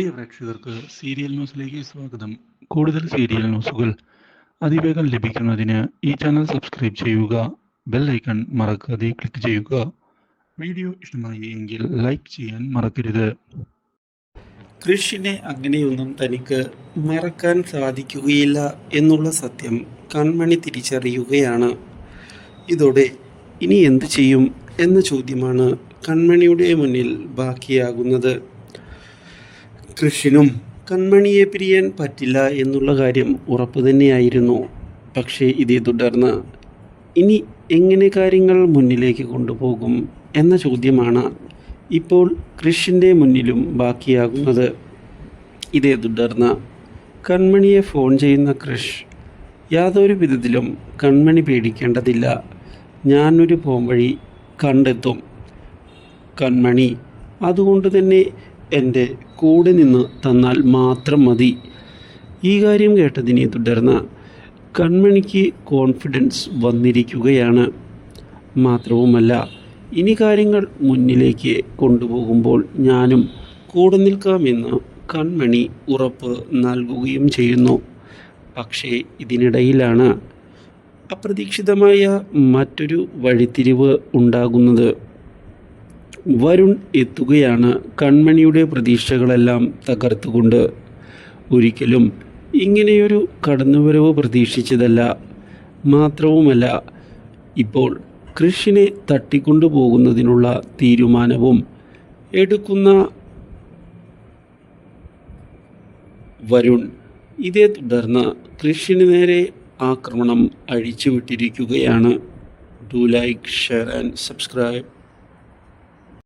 പ്രിയ പ്രേക്ഷകർക്ക് സീരിയൽ ന്യൂസിലേക്ക് സ്വാഗതം. കൂടുതൽ സീരിയൽ ന്യൂസുകൾ അതിവേഗം ലഭിക്കുന്നതിന് ഈ ചാനൽ സബ്സ്ക്രൈബ് ചെയ്യുക ബെൽ ഐക്കൺ മറക്കാതെ ക്ലിക്ക് ചെയ്യുക. വീഡിയോ ഇഷ്ടമായി എങ്കിൽ ലൈക്ക് ചെയ്യാൻ മറക്കരുത്. കൃഷിനെ അങ്ങനെയൊന്നും തനിക്ക് മറക്കാൻ സാധിക്കുകയില്ല എന്നുള്ള സത്യം കൺമണി തിരിച്ചറിയുകയാണ്. ഇതോടെ ഇനി എന്ത് ചെയ്യും എന്ന ചോദ്യമാണ് കൺമണിയുടെ മുന്നിൽ ബാക്കിയാകുന്നത്. കൃഷിനും കൺമണിയെ പിരിയാൻ പറ്റില്ല എന്നുള്ള കാര്യം ഉറപ്പ് തന്നെയായിരുന്നു. പക്ഷേ ഇതേ തുടർന്ന് ഇനി എങ്ങനെ കാര്യങ്ങൾ മുന്നിലേക്ക് കൊണ്ടുപോകും എന്ന ചോദ്യമാണ് ഇപ്പോൾ കൃഷിന്റെ മുന്നിലും ബാക്കിയാകുന്നത്. ഇതേ തുടർന്ന് കൺമണിയെ ഫോൺ ചെയ്യുന്ന കൃഷ് യാതൊരു വിധത്തിലും കൺമണി പേടിക്കേണ്ടതില്ല. ഞാനൊരു പോംവഴി കണ്ടെത്തും. കൺമണി അതുകൊണ്ട് തന്നെ എന്റെ കൂടെ നിന്ന് തന്നാൽ മാത്രം മതി. ഈ കാര്യം കേട്ടതിനെ തുടർന്ന് കൺമണിക്ക് കോൺഫിഡൻസ് വന്നിരിക്കുകയാണ്. മാത്രവുമല്ല ഇനി കാര്യങ്ങൾ മുന്നിലേക്ക് കൊണ്ടുപോകുമ്പോൾ ഞാനും കൂടെ നിൽക്കാമെന്ന് കൺമണി ഉറപ്പ് നൽകുകയും ചെയ്യുന്നു. പക്ഷേ ഇതിനിടയിലാണ് അപ്രതീക്ഷിതമായ മറ്റൊരു വഴിത്തിരിവ് ഉണ്ടാകുന്നത്. വരുൺ എത്തുകയാണ്. കൺമണിയുടെ പ്രതീക്ഷകളെല്ലാം തകർത്തുകൊണ്ട് ഒരിക്കലും ഇങ്ങനെയൊരു കടന്നുവരവ് പ്രതീക്ഷിച്ചതല്ല. മാത്രവുമല്ല ഇപ്പോൾ കൃഷിനെ തട്ടിക്കൊണ്ടുപോകുന്നതിനുള്ള തീരുമാനവും എടുക്കുന്ന വരുൺ ഇതേ തുടർന്ന് കൃഷിന് നേരെ ആക്രമണം അഴിച്ചുവിട്ടിരിക്കുകയാണ്. Do like share and subscribe